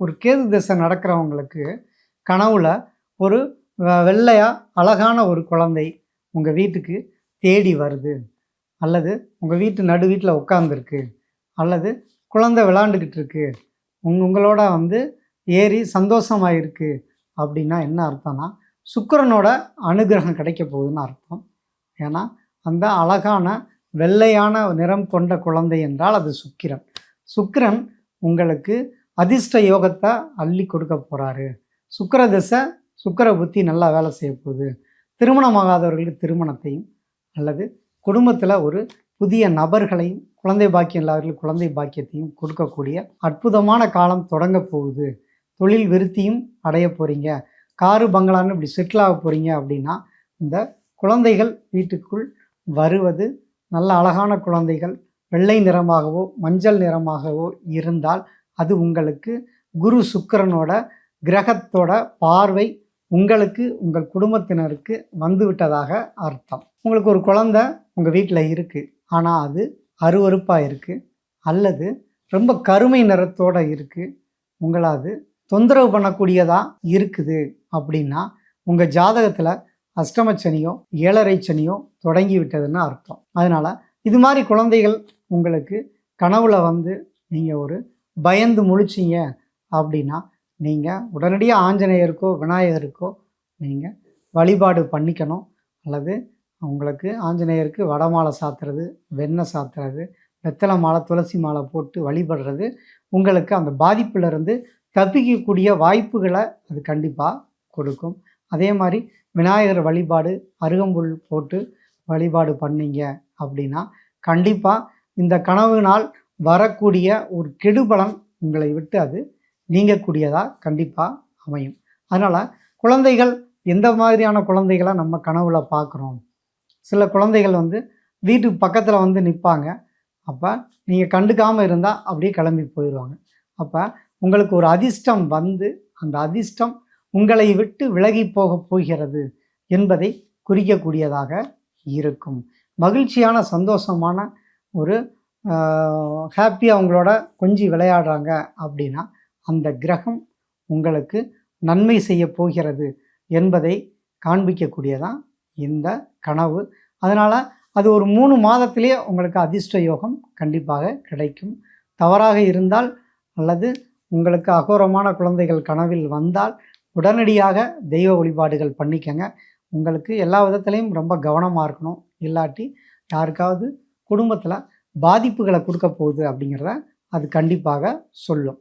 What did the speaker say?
ஒரு கேது திசை நடக்கிறவங்களுக்கு கனவுல ஒரு வெள்ளையாக வெள்ளையா அழகான ஒரு குழந்தை உங்கள் வீட்டுக்கு தேடி வருது. அல்லது உங்கள் வீட்டு நடு வீட்டில் உட்காந்துருக்கு அல்லது குழந்தை விளாண்டுக்கிட்டு இருக்கு உங்க உங்களோட வந்து ஏறி சந்தோஷமாக இருக்கு அப்படின்னா என்ன அர்த்தம்னா சுக்கரனோட அனுகிரகம் கிடைக்க போகுதுன்னு அர்த்தம். ஏன்னா அந்த அழகான வெள்ளையான நிறம் கொண்ட குழந்தை என்றால் அது சுக்கிரன். சுக்கிரன் உங்களுக்கு அதிர்ஷ்ட யோகத்தை அள்ளி கொடுக்க போகிறாரு சுக்கர திசை சுக்கிர புத்தி நல்லா வேலை செய்ய போகுது. திருமணமாகாதவர்களுக்கு திருமணத்தையும் அல்லது குடும்பத்தில் ஒரு புதிய நபர்களையும் குழந்தை பாக்கியம் இல்லாதவர்களுக்கு குழந்தை பாக்கியத்தையும் கொடுக்கக்கூடிய அற்புதமான காலம் தொடங்க போகுது. தொழில் விருத்தியும் அடைய போகிறீங்க காரு பங்களான்னு இப்படி செட்டில் ஆக போகிறீங்க அப்படின்னா இந்த குழந்தைகள் வீட்டுக்குள் வருவது நல்ல அழகான குழந்தைகள் வெள்ளை நிறமாகவோ மஞ்சள் நிறமாகவோ இருந்தால் அது உங்களுக்கு குரு சுக்கிரனோட கிரகத்தோட பார்வை உங்களுக்கு உங்கள் குடும்பத்தினருக்கு வந்துவிட்டதாக அர்த்தம். உங்களுக்கு ஒரு குழந்தை உங்கள் வீட்டில் இருக்குது ஆனால் அது அருவருப்பாக இருக்குது அல்லது ரொம்ப கருமை நிறத்தோடு இருக்குது உங்களை அது தொந்தரவு பண்ணக்கூடியதாக இருக்குது. அப்படின்னா உங்கள் ஜாதகத்தில் அஷ்டமச்சனியோ ஏழரை சனியோ தொடங்கி விட்டதுன்னு அர்த்தம். அதனால் இது மாதிரி குழந்தைகள் உங்களுக்கு கனவுல வந்து நீங்கள் ஒரு பயந்து முழிச்சிங்க அப்படின்னா நீங்கள் உடனடியாக ஆஞ்சநேயருக்கோ விநாயகருக்கோ நீங்கள் வழிபாடு பண்ணிக்கணும். அல்லது உங்களுக்கு ஆஞ்சநேயருக்கு வடமாலை சாத்துறது வெண்ணெய் சாத்துறது வெத்தலை மாலை துளசி மாலை போட்டு வழிபடுறது உங்களுக்கு அந்த பாதிப்பிலிருந்து தப்பிக்கக்கூடிய வாய்ப்புகளை அது கண்டிப்பாக கொடுக்கும். அதே மாதிரி விநாயகர் வழிபாடு அருகம்புல் போட்டு வழிபாடு பண்ணீங்க அப்படின்னா கண்டிப்பாக இந்த கனவு நாள் வரக்கூடிய ஒரு கெடுபலன் உங்களை விட்டு அது நீங்கக்கூடியதாக கண்டிப்பாக அமையும். அதனால் குழந்தைகள் எந்த மாதிரியான குழந்தைகளை நம்ம கனவுல பார்க்குறோம் சில குழந்தைகள் வந்து வீட்டுக்கு பக்கத்தில் வந்து நிற்பாங்க அப்போ நீங்கள் கண்டுக்காமல் இருந்தால் அப்படியே கிளம்பி போயிடுவாங்க அப்போ உங்களுக்கு ஒரு அதிர்ஷ்டம் வந்து அந்த அதிர்ஷ்டம் உங்களை விட்டு விலகி போக போகிறது என்பதை குறிக்கக்கூடியதாக இருக்கும். மகிழ்ச்சியான சந்தோஷமான ஒரு ஹாப்பியாக அவங்களோட கொஞ்சி விளையாடுறாங்க அப்படின்னா அந்த கிரகம் உங்களுக்கு நன்மை செய்ய போகிறது என்பதை காண்பிக்கக்கூடியதான் இந்த கனவு. அதனால் அது ஒரு மூணு மாதத்திலே உங்களுக்கு அதிர்ஷ்ட யோகம் கண்டிப்பாக கிடைக்கும். தவறாக இருந்தால் அல்லது உங்களுக்கு அகோரமான குழந்தைகள் கனவில் வந்தால் உடனடியாக தெய்வ வழிபாடுகள் பண்ணிக்கங்க. உங்களுக்கு எல்லா விதத்துலேயும் ரொம்ப கவனமாக இருக்கணும். இல்லாட்டி யாருக்காவது குடும்பத்தில் பாதிப்புகளை கொடுக்க போகுது அப்படிங்கிறத அது கண்டிப்பாக சொல்லும்.